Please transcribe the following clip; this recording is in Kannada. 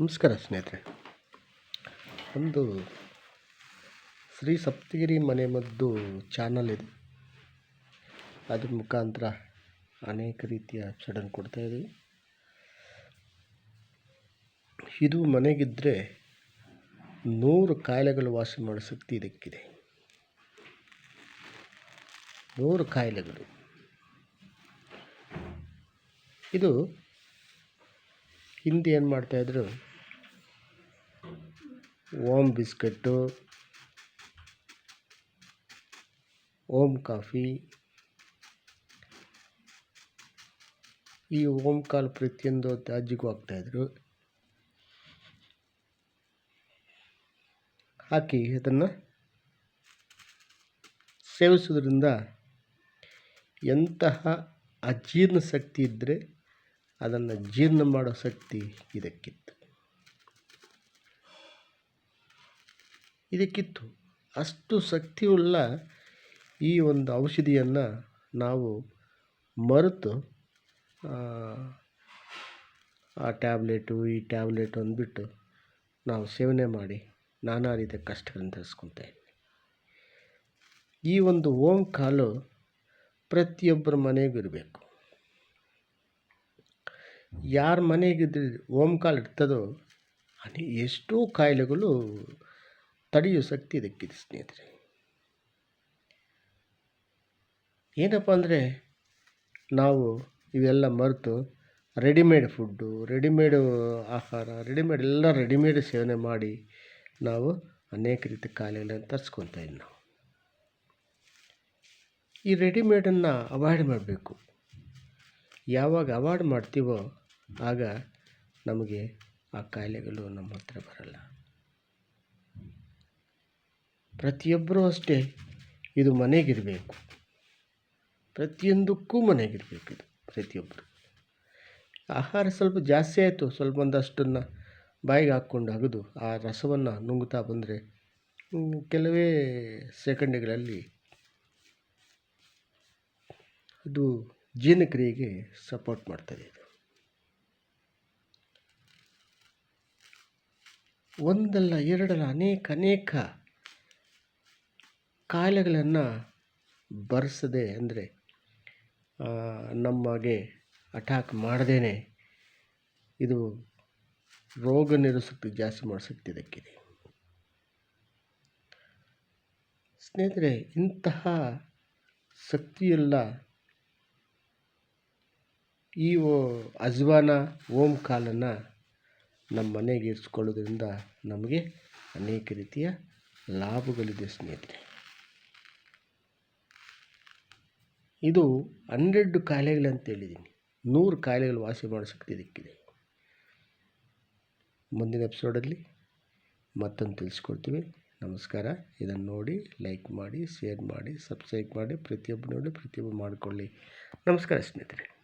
ನಮಸ್ಕಾರ ಸ್ನೇಹಿತರೆ. ಒಂದು ಶ್ರೀ ಸಪ್ತಗಿರಿ ಮನೆಮದ್ದು ಚಾನಲ್ ಇದೆ. ಅದ್ರ ಮುಖಾಂತರ ಅನೇಕ ರೀತಿಯ ಸಡನ್ ಕೊಡ್ತಾಯಿದ್ದೀವಿ ಇದು ಮನೆಗಿದ್ದರೆ ನೂರು ಕಾಯಿಲೆಗಳು ವಾಸಿ ಮಾಡೋ ಶಕ್ತಿ ಇದಕ್ಕಿದೆ. ನೂರು ಕಾಯಿಲೆಗಳು. ಇದು ಹಿಂದೆ ಏನು ಮಾಡ್ತಾಯಿದ್ರು ಓಮ್ ಬಿಸ್ಕಟ್ಟು ಓಮ್ ಕಾಫಿ ಈ ಓಮ್ ಕಾಲ್ ಪ್ರತಿಯೊಂದು ತ್ಯಾಜ್ಯಕ್ಕೂ ಹಾಕ್ತಾಯಿದ್ರು ಹಾಕಿ ಅದನ್ನು ಸೇವಿಸೋದ್ರಿಂದ ಎಂತಹ ಅಜೀರ್ಣ ಶಕ್ತಿ ಇದ್ದರೆ ಅದನ್ನು ಜೀರ್ಣ ಮಾಡೋ ಶಕ್ತಿ ಇದಕ್ಕಿತ್ತು. ಇದಕ್ಕಿತ್ತು. ಅಷ್ಟು ಶಕ್ತಿಯುಳ್ಳ ಈ ಒಂದು ಔಷಧಿಯನ್ನು ನಾವು ಮರೆತು, ಆ ಟ್ಯಾಬ್ಲೆಟು ಈ ಟ್ಯಾಬ್ಲೆಟು ಅಂದ್ಬಿಟ್ಟು ನಾವು ಸೇವನೆ ಮಾಡಿ ನಾನಾ ರೀತಿಯ ಕಷ್ಟಗಳನ್ನು ಇದ್ವಿ. ಈ ಒಂದು ಓಂ ಕಾಲು ಪ್ರತಿಯೊಬ್ಬರ ಮನೆಗೂ ಇರಬೇಕು. ಯಾರ ಮನೆಗಿದ್ದು ಓಂಕಾಲ್ ಇರ್ತದೋ ಅಲ್ಲಿ ಎಷ್ಟೋ ಕಾಯಿಲೆಗಳು ತಡೆಯೋ ಶಕ್ತಿ ಇದಕ್ಕಿದೆ ಸ್ನೇಹಿತರೆ. ಏನಪ್ಪ ಅಂದರೆ ನಾವು ಇವೆಲ್ಲ ಮರೆತು ರೆಡಿಮೇಡ್ ಫುಡ್ಡು ರೆಡಿಮೇಡು ಆಹಾರ ರೆಡಿಮೇಡ್ ಎಲ್ಲ ರೆಡಿಮೇಡ್ ಸೇವನೆ ಮಾಡಿ ನಾವು ಅನೇಕ ರೀತಿ ಕಾಯಿಲೆಗಳನ್ನು ತರಿಸ್ಕೊತಾ ಇದ್ದೀವಿ ನಾವು. ಈ ರೆಡಿಮೇಡನ್ನು ಅವಾಯ್ಡ್ ಮಾಡಬೇಕು. ಯಾವಾಗ ಅವಾಯ್ಡ್ ಮಾಡ್ತೀವೋ ಆಗ ನಮಗೆ ಆ ಕಾಯಿಲೆಗಳು ನಮ್ಮ ಹತ್ರ ಬರಲ್ಲ. ಪ್ರತಿಯೊಬ್ಬರೂ ಅಷ್ಟೇ ಇದು ಮನೆಗಿರಬೇಕು. ಪ್ರತಿಯೊಂದಕ್ಕೂ ಮನೆಗಿರಬೇಕು ಇದು ಪ್ರತಿಯೊಬ್ಬರು. ಆಹಾರ ಸ್ವಲ್ಪ ಜಾಸ್ತಿ ಆಯಿತು, ಸ್ವಲ್ಪ ಒಂದಷ್ಟನ್ನು ಬಾಯಿಗೆ ಹಾಕ್ಕೊಂಡು ಅಗದು ಆ ರಸವನ್ನು ನುಂಗ್ತಾ ಬಂದರೆ ಕೆಲವೇ ಸೆಕೆಂಡ್ಗಳಲ್ಲಿ ಅದು ಜೀರ್ಣಕ್ರಿಯೆಗೆ ಸಪೋರ್ಟ್ ಮಾಡ್ತದೆ ಇದು. ಒಂದಲ್ಲ ಎರಡಲ್ಲ ಅನೇಕ ಅನೇಕ ಕಾಯಿಲೆಗಳನ್ನು ಬರೆಸದೆ ಅಂದರೆ ನಮಗೆ ಅಟ್ಯಾಕ್ ಮಾಡದೇನೆ ಇದು ರೋಗ ನಿರೋಧಕ ಜಾಸ್ತಿ ಮಾಡೋ ಶಕ್ತಿ ಇದಕ್ಕಿದೆ. ಸ್ನೇಹಿತರೆ, ಇಂತಹ ಶಕ್ತಿಯುಳ್ಳ ಈ ಅಜ್ವಾನ, ಓಂ ಕಾಲನ್ನು ನಮ್ಮ ಮನೆಗೆ ಇರಿಸ್ಕೊಳ್ಳೋದ್ರಿಂದ ನಮಗೆ ಅನೇಕ ರೀತಿಯ ಲಾಭಗಳಿದೆ ಸ್ನೇಹಿತರೆ. ಇದು ಹನ್ನೆರಡು ಕಾಯಿಲೆಗಳಂತೇಳಿದ್ದೀನಿ ನೂರು ಕಾಯಿಲೆಗಳು ವಾಸಿ ಮಾಡೋ ಶಕ್ತಿ ಇದಕ್ಕಿದೆ. ಮುಂದಿನ ಎಪಿಸೋಡಲ್ಲಿ ಮತ್ತೊಂದು ತಿಳಿಸ್ಕೊಡ್ತೀವಿ. ನಮಸ್ಕಾರ. ಇದನ್ನು ನೋಡಿ ಲೈಕ್ ಮಾಡಿ ಶೇರ್ ಮಾಡಿ ಸಬ್ಸ್ಕ್ರೈಬ್ ಮಾಡಿ ಪ್ರತಿಯೊಬ್ಬರು ನೋಡಿ ಪ್ರತಿಯೊಬ್ಬರು ಮಾಡಿಕೊಳ್ಳಿ. ನಮಸ್ಕಾರ ಸ್ನೇಹಿತರೆ.